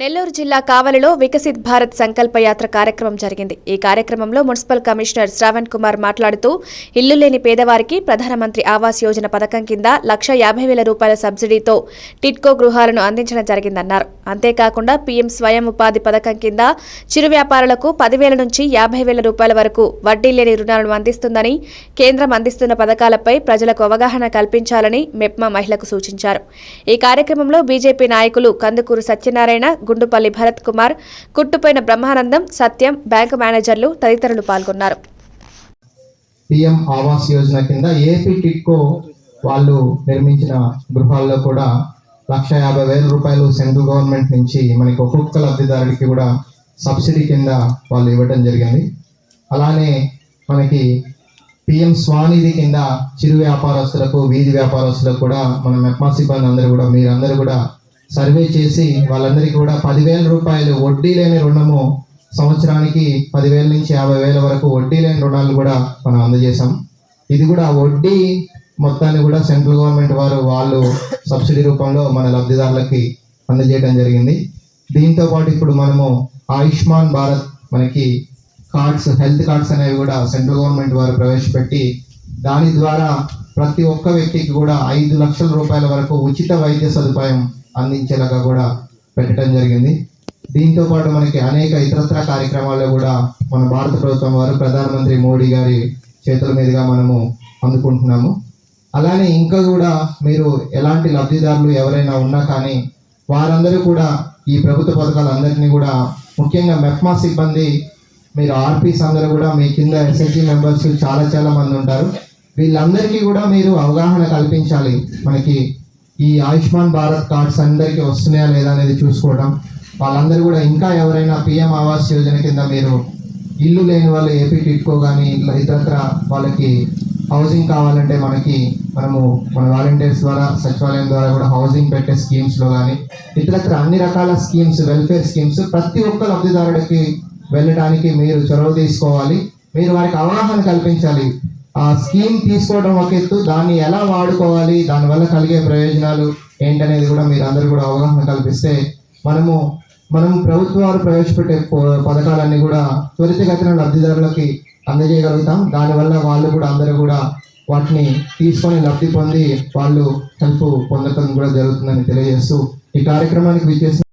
నెల్లూరు జిల్లా కావలిలో వికసిత్ భారత్ సంకల్ప యాత్ర కార్యక్రమం జరిగింది. ఈ కార్యక్రమంలో మున్సిపల్ కమిషనర్ శ్రావణ్ కుమార్ మాట్లాడుతూ ఇల్లు లేని పేదవారికి ప్రధానమంత్రి ఆవాస్ యోజన పథకం కింద లక్ష యాభై వేల రూపాయల సబ్సిడీతో టిట్కో గృహాలను అందించడం జరిగిందన్నారు. అంతేకాకుండా పీఎం స్వయం ఉపాధి పథకం కింద చిరు వ్యాపారులకు పదివేల నుంచి యాభై వేల రూపాయల వరకు వడ్డీ లేని రుణాలను అందిస్తుందని కేంద్రం అందిస్తున్న పథకాలపై ప్రజలకు అవగాహన కల్పించాలని మెప్మా మహిళకు సూచించారు. ఈ కార్యక్రమంలో బీజేపీ నాయకులు కందుకూరు సత్యనారాయణ గుండుపల్లి భరత్ కుమార్ కుట్టుపోయిన బ్రహ్మానందం సత్యం బ్యాంకు మేనేజర్లు తదితరులు పాల్గొన్నారు. పిఎం ఆవాస్ యోజన కింద ఏపీ టిట్కో వాళ్ళు నిర్మించిన గృహాల్లో కూడా లక్ష యాభై వేల రూపాయలు సెంట్రల్ గవర్నమెంట్ నుంచి మనకి ఒక్కొక్క లబ్ధిదారుడికి కూడా సబ్సిడీ కింద వాళ్ళు ఇవ్వడం జరిగింది. అలానే మనకి పిఎం స్వానిధి కింద చిరు వ్యాపారస్తులకు వీధి వ్యాపారస్తులకు కూడా మన మెప్మా సిబ్బంది అందరూ కూడా మీరందరూ కూడా సర్వే చేసి వాళ్ళందరికీ కూడా పదివేల రూపాయలు వడ్డీ లేని రుణము సంవత్సరానికి పదివేల నుంచి యాభై వేల వరకు వడ్డీ లేని రుణాలు కూడా మనం అందజేశాం. ఇది కూడా వడ్డీ మొత్తాన్ని కూడా సెంట్రల్ గవర్నమెంట్ వారు వాళ్ళు సబ్సిడీ రూపంలో మన లబ్ధిదారులకి అందజేయడం జరిగింది. దీంతో పాటు ఇప్పుడు మనము ఆయుష్మాన్ భారత్ మనకి కార్డ్స్ హెల్త్ కార్డ్స్ అనేవి కూడా సెంట్రల్ గవర్నమెంట్ వారు ప్రవేశపెట్టి దాని ద్వారా ప్రతి ఒక్క వ్యక్తికి కూడా ఐదు లక్షల రూపాయల వరకు ఉచిత వైద్య సదుపాయం అందించేలాగా కూడా పెట్టడం జరిగింది. దీంతో పాటు మనకి అనేక ఇతరత్ర కార్యక్రమాల్లో కూడా మన భారత ప్రభుత్వం వారు ప్రధానమంత్రి మోడీ గారి చేతుల మీదుగా మనము అందుకుంటున్నాము. అలానే ఇంకా కూడా మీరు ఎలాంటి లబ్ధిదారులు ఎవరైనా ఉన్నా కానీ వారందరూ కూడా ఈ ప్రభుత్వ పథకాలందరినీ కూడా ముఖ్యంగా మెఫ్మా సిబ్బంది మీరు ఆర్పీస్ అందరూ కూడా మీ కింద ఎస్ఎస్జి మెంబర్స్ చాలా చాలా మంది ఉంటారు. వీళ్ళందరికీ కూడా మీరు అవగాహన కల్పించాలి. మనకి ఈ ఆయుష్మాన్ భారత్ కార్డ్స్ అందరికీ వస్తున్నాయా లేదా అనేది చూసుకోవడం. వాళ్ళందరూ కూడా ఇంకా ఎవరైనా పిఎం ఆవాస్ యోజన కింద మీరు ఇల్లు లేని వాళ్ళు ఏపీ టిట్కో కానీ ఇట్లా ఇతరత్ర వాళ్ళకి హౌసింగ్ కావాలంటే మనకి మనము మన వాలంటీర్స్ ద్వారా సచివాలయం ద్వారా కూడా హౌసింగ్ పెట్టే స్కీమ్స్లో కానీ ఇతరత్ర అన్ని రకాల స్కీమ్స్ వెల్ఫేర్ స్కీమ్స్ ప్రతి ఒక్క లబ్ధిదారుడికి వెళ్ళడానికి మీరు చొరవ తీసుకోవాలి. మీరు వారికి అవగాహన కల్పించాలి. ఆ స్కీమ్ తీసుకోవడం ఒక ఎత్తు దాన్ని ఎలా వాడుకోవాలి దానివల్ల కలిగే ప్రయోజనాలు ఏంటనేది కూడా మీరు అందరూ కూడా అవగాహన కల్పిస్తే మనము మనం ప్రభుత్వాలు ప్రవేశపెట్టే పథకాలన్నీ కూడా త్వరితగతిన లబ్ధిదారులకి అందజేయగలుగుతాం. దానివల్ల వాళ్ళు కూడా అందరూ కూడా వాటిని తీసుకొని లబ్ధి పొంది వాళ్ళు హెల్ప్ పొందటం కూడా జరుగుతుందని తెలియజేస్తూ ఈ కార్యక్రమానికి విచ్చేసిన